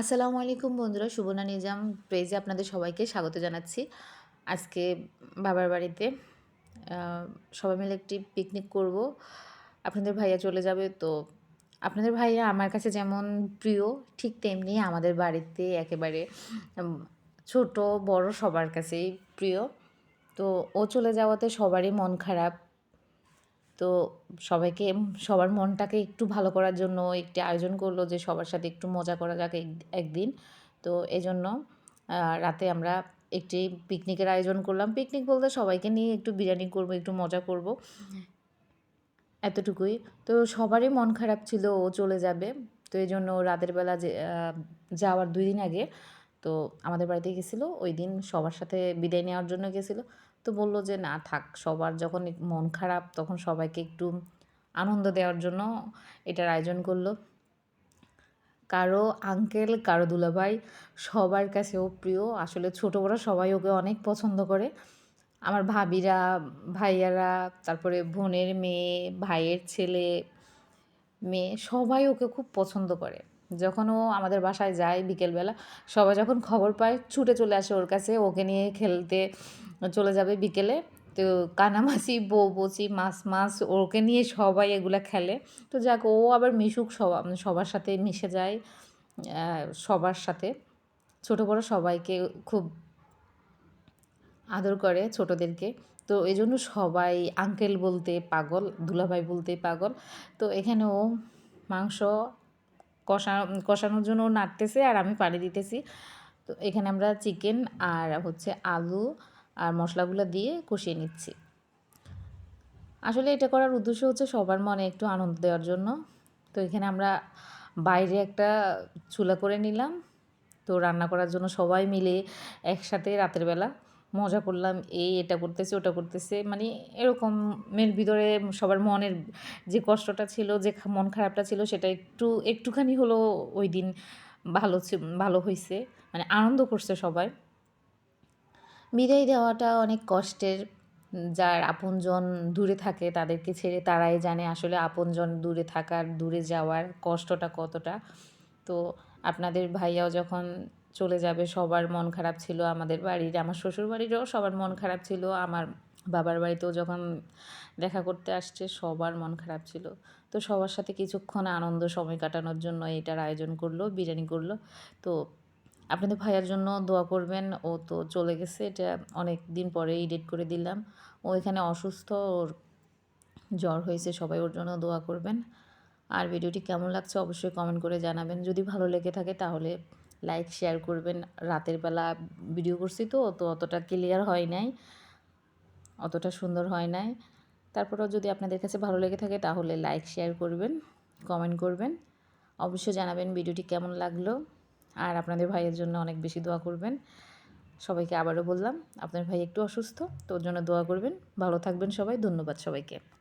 আসসালামু আলাইকুম বন্ধুরা, সুবর্ণা নিজাম পেজে আপনাদের সবাইকে স্বাগত জানাচ্ছি। আজকে বাবার বাড়িতে সবাই মিলে একটি পিকনিক করব। আপনাদের ভাইয়া চলে যাবে, তো আপনাদের ভাইয়া আমার কাছে যেমন প্রিয়, ঠিক তেমনি আমাদের বাড়িতে একেবারে ছোট, বড় সবার কাছেই প্রিয়। তো ও চলে যাওয়াতে সবারই মন খারাপ তো সবাইকে সবার মনটাকে একটু ভালো করার জন্য একটি আয়োজন করল যে সবার সাথে একটু মজা করা যাক একদিন। তো এই জন্য রাতে আমরা একটি পিকনিকের আয়োজন করলাম। পিকনিক বলতে সবাইকে নিয়ে একটু বিরিয়ানি করব, একটু মজা করব। এতটুকুই। তো সবারই মন খারাপ ছিল, ও চলে যাবে। তো এই জন্য রাতের বেলা যে যাওয়ার দুই দিন আগে তো আমাদের বাড়িতে গেছিল। ওই দিন সবার সাথে বিদায় নেওয়ার জন্য গেছিল। তো বলল যে, না, থাক, সবার যখন মন খারাপ, তখন সবাইকে একটু আনন্দ দেওয়ার জন্য এটার আয়োজন করল। কারও আঙ্কেল কারও দুলাভাই সবার কাছেও প্রিয়। আসলে ছোটো বড়ো সবাই ওকে অনেক পছন্দ করে। আমার ভাবিরা, ভাইয়ারা, তারপরে বোনের মেয়ে, ভাইয়ের ছেলে, মেয়ে সবাই ওকে খুব পছন্দ করে। যখন ও আমাদের বাসায় যায় বিকেলবেলা, সবাই যখন খবর পায়, ছুটে চলে আসে ওর কাছে। ওকে নিয়ে খেলতে চলে যাবে বিকেলে। তো কানামাছি বউ বচি মাছ মাছ, ওকে নিয়ে সবাই এগুলো খেলে। তো যাক, ও আবার মিশুক সবা, সবার সাথে মিশে যায় সবার সাথে। ছোট বড় সবাইকে খুব আদর করে ছোটদেরকে। তো এই জন্য সবাই আঙ্কেল বলতে পাগল, দুলাভাই বলতে পাগল। তো এখানে ও মাংস কষা, কষানোর জন্য নাড়তেছে আর আমি পানি দিতেছি। তো এখানে আমরা চিকেন আর হচ্ছে আলু আর মশলাগুলো দিয়ে কষিয়ে নিচ্ছি। আসলে এটা করার উদ্দেশ্য হচ্ছে সবার মনে একটু আনন্দ দেওয়ার জন্য। তো এখানে আমরা বাইরে একটা চুলা করে নিলাম। তো রান্না করার জন্য সবাই মিলে একসাথে রাতের বেলা মজা করলাম, এই এটা করতেছে, ওটা করতেছে। মানে এরকমের ভিতরে সবার মনের যে কষ্টটা ছিল, যে মন খারাপটা ছিল, সেটা একটু, একটুখানি হলো ওই দিন ভালো ভালো হয়েছে মানে আনন্দ করছে সবাই। বিদায় দেওয়াটা অনেক কষ্টের। যার আপনজন দূরে থাকে, তাদেরকে ছেড়ে তারাই জানে আসলে আপনজন দূরে থাকার, দূরে যাওয়ার কষ্টটা কতটা। তো আপনাদের ভাইয়াও যখন চলে যাবে, সবার মন খারাপ ছিল আমাদের বাড়ির, আমার শ্বশুর বাড়িরও সবার মন খারাপ ছিল, আমার বাবার বাড়িতেও যখন দেখা করতে আসছে সবার মন খারাপ ছিল। তো সবার সাথে কিছুক্ষণ আনন্দ সময় কাটানোর জন্য এটার আয়োজন করল, বিরিয়ানি করল। তো আপনাদের ভাইয়ার জন্য দোয়া করবেন, ও তো চলে গেছে, এটা অনেক দিন পরে এডিট করে দিলাম। ও এখানে অসুস্থ, ওর জ্বর হয়েছে, সবাই ওর জন্য দোয়া করবেন। আর ভিডিওটি কেমন লাগছে অবশ্যই কমেন্ট করে জানাবেন। যদি ভালো লেগে থাকে তাহলে লাইক শেয়ার করবেন। রাতের বেলা ভিডিও করছি তো তো অতটা ক্লিয়ার হয় নাই। অতটা সুন্দর হয় নাই। তারপরেও যদি আপনাদের কাছে ভালো লেগে থাকে, তাহলে লাইক শেয়ার করবেন কমেন্ট করবেন। অবশ্যই জানাবেন ভিডিওটি কেমন লাগল। আর আপনাদের ভাইয়ের জন্য অনেক বেশি দোয়া করবেন। সবাইকে আবারও বললাম, আপনার ভাই একটু অসুস্থ, তো ওর জন্য দোয়া করবেন। ভালো থাকবেন সবাই, ধন্যবাদ সবাইকে।